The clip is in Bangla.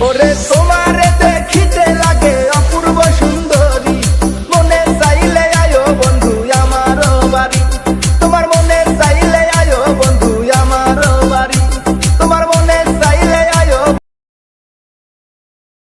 ওরে তোমারে